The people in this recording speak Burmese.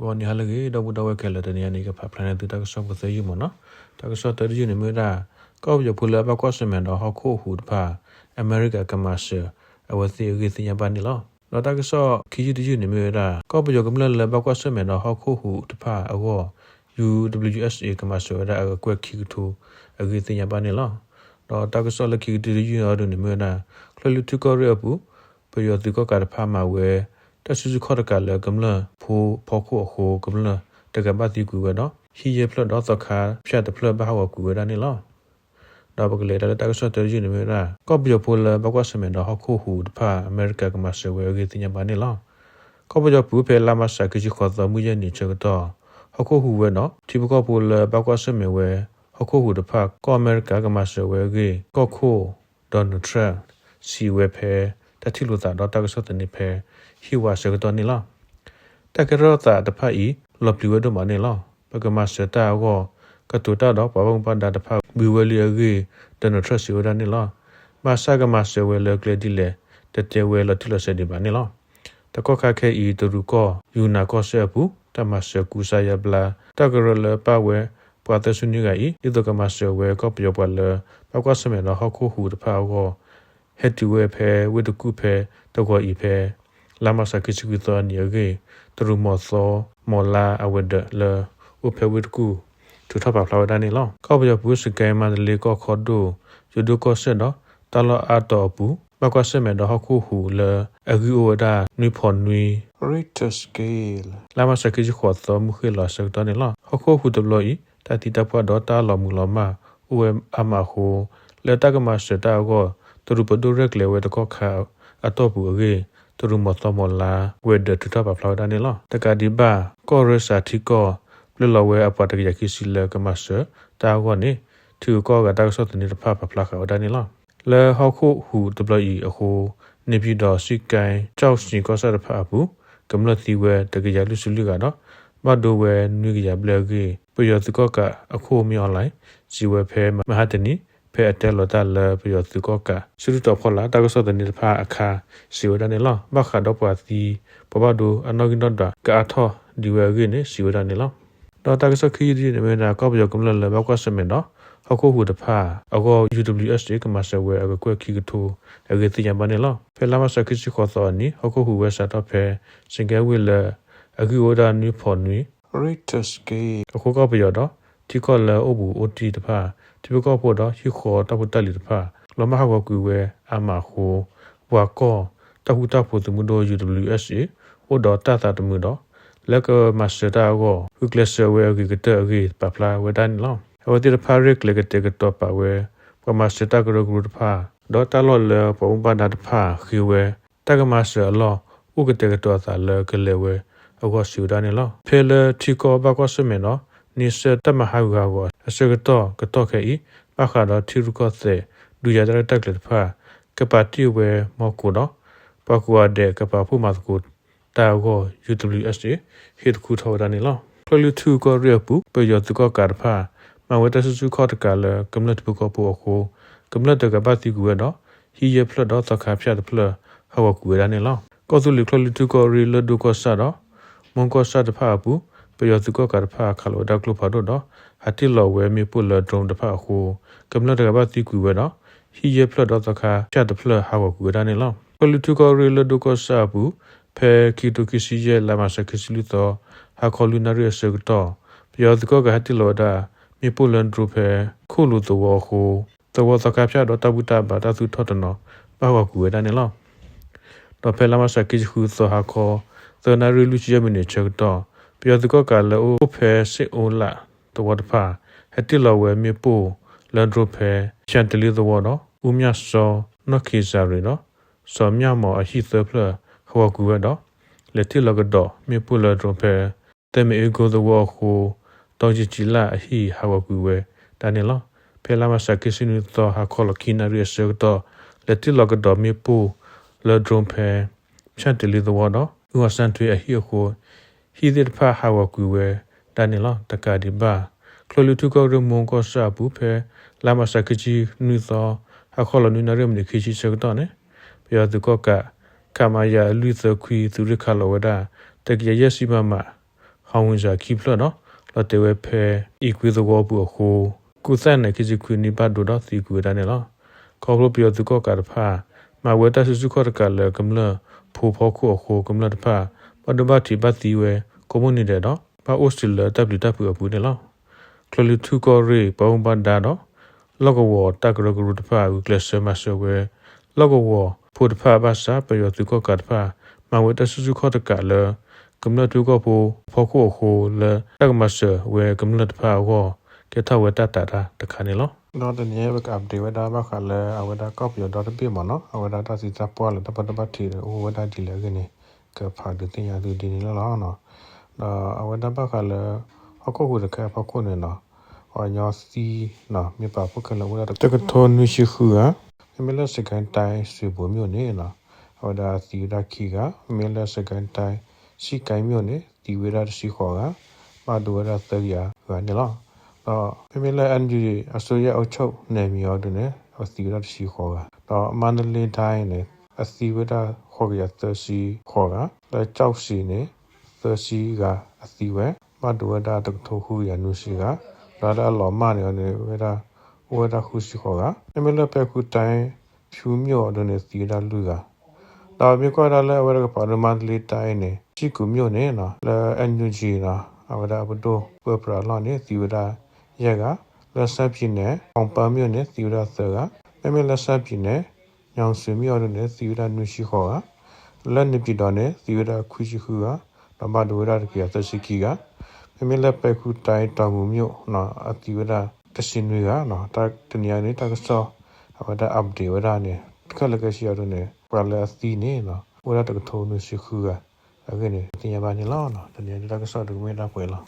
ဘောနီဟာလကေတော့ဘတော့ဝဲခဲလက်တနေနေကဖပလန်တူတကဆော့ပစေယူမနော်တကဆော့တရယူနေမြတာကောက်ရဖူလာဘကွာစမန်တော့ဟခုဟူတဖာအမေရိကကမဆာအဝစီဂီစညာပန်နီလောတော့တကဆော့ခီယူတယူနေမြတာကောက်ပယောကမလလဘကွာစမန်တော့ဟခုဟူတဖာအဝ UWSA ကမဆာရအကွက်ခီတူအဂီစညာပန်နီလောတော့တကဆော့လခီတူယူရတော့နေမြတာခလလူတူကောရပူပယောတူကောကတဖာမှာဝဲ တဆူစခေါ်တကလည်းကမလဖိုးဖောခုအခုကမလတကပတ်တီကူဝဲနော်ဟီရဖလတော့သခါဖြတ်တဖလဘဟဝကူဝဲဒါနေလောတော့ဘကလေတတကဆော့တရင်းနေမရာကော့ပီပိုလဘကွာစမန်တော့ခုဟူတဖာအမေရိကကမဆဝဲဂေတင်ညာပါနေလောကော့ပီပူဖဲလာမဆာကကြီးခေါ်တော်မူရနေချက်တော့ခုဟူဝဲနော်တီဘကောပိုလဘကွာစမန်ဝဲခုဟူတဖာကော့အမေရိကကမဆဝဲဂေကော့ခိုဒေါ်နယ်ထရန့်စီဝဲဖဲ တတိလူတာတော့တကဆော့တနေဖဲဟီဝါဆကတော့နေလောတကရောတာတဖာဤလော်ပလီဝဲတော့မနေလောပကမစတာကိုကတူတာတော့ပပပန်တာတဖာဘီဝဲလီအကြီးတနထရစီဝဒနေလောမဆာကမဆဝဲလကလေဒီလေတတဲဝဲလတိလစဒီပါနေလောတကောခခဲဤတူရကောယူနာကောဆေပူတမဆကူဆာယဘလာတကရလပဝဲပွာတဆုနိကဤဒီတကမဆဝဲကောပယောပလပကွာစမေနဟခုဟူတဖာကို ဟက်တူဝဲဖဲဝိတကုဖဲတကောဤဖဲလာမဆကိချကူသောနီယကေတရူမောသောမောလာအဝဒလဥဖဝိတကူထူထပါဖလာဝဒနေလောကောပယဘူးစကဲမန်လေကောခေါ်ဒိုယဒုကောဆက်တော့တလအတော်ဘူးဘကွာစမဲတော့ခုဟူလအဂီအိုဒါနွိဖော်နွိ Richter scale. လာမစကိချခေါ်သောမခေလောဆက်တော့နေလောခုဟူတဘလို့ဤတတိတပွားတော့တာလော်မူလောမဥဝဲအမဟူလက်တကမစတာကို သူတို့ပဒုရက်လေဝဲတကောခါအတော့ဘူးအကြီးသူတို့မတော်မလာဝဲဒတူတာပါဖလာဒနေလောတကဒီဘာကောရစာတီကောလလဝဲအပတကရခိစီလကမဆတာကောနေသူကောကတာဆော့တနေတဖဖဖလာခါဒနေလောလေဟောခုဟူဒဘလီအခုနေပြည်တော်စီကိုင်းကြောက်စီကောဆာတဖအဘူးကမလတိဝဲတကရလူစုလူကတော့မဒိုဝဲနွေကရဘလဂီပယောတကောကအခုမြောင်းလိုက်ဇီဝဖဲမဟာတနီ ဖဲအတဲလော်တာလပယောသူကောကစုရတော်ဖော်လာတကဆောတဲ့နေဖာအခါစီဝဒနေလောဘခါတော့ပွာစီပပဒိုအနောကင်းတော့ကာထောဒီဝဲကိနေစီဝဒနေလောတော့တကဆောခီဒီနေမနာကောပယောကမလလဘကွာစမင်တော့အခုဟူတဖာအကော UWS ကမဆဝဲအကွက်ခီကထိုအကေတိယမနေလောဖဲလာမစခိစီခေါ်သောနီအခုဟူဝဲစာတော့ဖဲစင်ကဲဝီလအကူဝဒါနူဖော်နွေ Richter scale. အခုကောပယောတော့ဒီကောလအဘူအိုတီတဖာ ဒီဘကောဖို့တော့ဟီခေါ်တပုတက်လီတဖာလမဟဝကူဝဲအမခုဘွာကောတခုတဖို့သူမှုတော့ UWSA ဟိုတော့တတတမှုတော့လက်ကမစတာကိုဝကလဆဝဲကကတအကြီးပပလာဝဒန်လောဟိုဒီဖာရစ်လကတဲ့ကတော့ပါဝဲပမစတာကရဂရုတဖာဒေါ်တာလောလပုံပနာတဖာခီဝဲတကမဆလောဥကတဲ့ကတော့သာလကလေဝဲအကောရှူဒန်လောဖဲလတီကောဘကောစမေနော် နိစတမဟာဂါဝအစကတော့ကတော့ခဲဤပခါတော့ထီရုကောစေဒူရတဲ့တက်လက်ဖာကပတိဝဲမောကူနော်ပကူအတဲ့ကပဖူမတ်ကူတာကို UWSA ဟစ်ကူထော်ဒန်လောဖလူတူကိုရပူပယောတူကောကာဖာမဝတဆစုခော့တကလကမ္လတ်ပကောပူအခုကမ္လတ်တကပတိကူရတော့ဟီရဖလတော့တခါဖြတ်ဖလဟောကူရနေလောကောသူလူခလတူကိုရီလဒုကောဆာတော့မွန်ကောဆာတဖာပူ ပယောစုကကရဖာခလိုဒါကလုဖာတော့တော့ဟတိလောဝဲမီပုလဒရုံတဖာခုကမ္လတကဘာတိကူဝဲတော့ဟီယဖလတော့တခါချတ်တဖလဟာဝကူရနေလောပလူတူကောရီလဒုကောဆာဘူးဖဲကီတိုကီစီရဲ့လာမစကစီလူတော့ဟာခေါလူနာရစကတော့ပယောစုကကဟတိလောဒါမီပုလန်ဒရုဖဲခုလူတော့ခုတော့တခါဖြတ်တော့တပုတဘာတသူထော့တနော်ဘာဝကူရနေလောတော့ဖဲလာမစကီခုသောဟာခေါသနာရီလူချီယမနေချက်တော့ ပြောသူကကလည်းအိုဖဲစစ်အိုလာတော့တဖာဟက်တီလောဝဲမြေပိုလန်ဒရိုဖဲချန်တလီတော့နော်ဦးမြစောနခိဇာရီနော်စောမြမောအဟိသဖလခဝကူရတော့လက်တီလောကတော့မြေပိုလန်ဒရိုဖဲတဲမေကိုတော့ခုတော့ချီလာအဟိဟာဝကူဝဲတန်နေလောဖဲလာမစကိစနူတော့ဟာခေါလခိနာရီဆောတော့လက်တီလောကတော့မြေပိုလန်ဒရိုဖဲချန်တလီတော့နော်ဦးအစန်ထွေအဟိခု ဟီဒီဖာဟာဝကူဝဲတန်နီလောတကာဒီဘာကလိုလူတုကောရမွန်ကောစာဘူးဖဲလာမစကကြီးနူသောဟာခေါလနူနရမနီခိချိစကတော့နေပြောသူကောကကမာယာလူသခွီသူရခလဝဒတကရယစီမမခဟောင်းဝင်စာခိဖလနော်လော်တေဝဲဖဲဤကွေးသောဘူးအခုကုသန်နေခိစီခွေနိပတ်ဒိုတော့စီကွေးတန်းနေလောခေါပလိုပြောသူကောကတဖာမဝဲတဆူစုခေါ်တကလကမလဖိုးဖို့ခုအခုကမလတဖာပဒဘတိပတ်တီဝဲ ကွန်မြူနီတဲ့တော့ပါအိုစတလတပ်လူတပ်ပူအပူနေလောကလလူသူကောရေပုံပန်ဒါတော့လောကဝတကရဂရုတဖာကလစမဆောဝဲလောကဝဖိုတဖာဘာစာပယောသူကောကတဖာမဝဲတဆူစုခေါ်တကလကမလတူကောဖိုဖို့ခုအခုလတကမဆဝဲကမလတဖာဝကထဝတတတာတခါနေလောတော့တည်းဘကပ်ဒေဝဒါဘခလဲအဝဒါကော့ပီတော့တပြမနော်အဝဒါတစီစပွားလဲတပတ်တပတ်တီအိုဝဒါဒီလဲကနေကဖာဒတင်ရသူဒီနေလောနော် တော့အဝဒါဘခလဲအကောခုတကဖခုနေနော်ဟောညောစီနော်မြပပုကလဝဒါတကထောနုရှိခူဟာမီလစကန်တိုင်းစီဘမျိုးနေနော်ဟောဒါစီဒါခီကမီလစကန်တိုင်းစီကိုင်းမျိုးနေဒီဝေဒါစီခေါ်ကမဒူဝဒါသရကနေလောတော့ပြပြလဲအန်ဂျီအစိုးရအုပ်ချုပ်နေမျိုးတူနေအစီရရှိခေါ်တာတော့မန္တလေးတိုင်းနဲ့အစီဝဒခေါ်ရသစီခေါ်တာလဲကြောက်စီ နေသစီကအစီဝဲမဒဝဒတထုခုရနုရှိကလာလာလောမနေနေဝဒဝဒခုရှိခေါ်တာပြပြလဲပဲခုတိုင်းဖြူမြော့တူနေစီရလူကတော့မြေကွာလဲဝရကပါမန္တလေးတိုင်းနဲ့ချီကူမြို့နေနော်လဲအန်ယူဂျီနော်အဝဒဘဒိုပပရလောနေစီဝဒရက်ကလက်ဆက်ပြင်းနဲ့အောင်ပန်းမြို့နဲ့သီဝရဆာကမဲမဲလက်ဆက်ပြင်းနဲ့ညောင်ဆွေမြို့တို့နဲ့သီဝရနုရှိခေါ်ကလက်နေပြတော်နဲ့သီဝရခွရှိခုက ဓမ္မဒဝရတကရသရှိကီကမဲမဲလက်ပဲခုတိုင်းတောင်မူမြို့နော်အသီဝရတရှင်တွေကနော်တတနေရာနေတကဆောအဝဒအပ်ဒေဝရနဲ့ခလကရှိရတို့နဲ့ပရလက်သီနေနော်ဝရတကထုံနုရှိခုကအခုနေတင်ရပါနေလောနော်တနေရာတကဆောဒုမေတာပွဲလော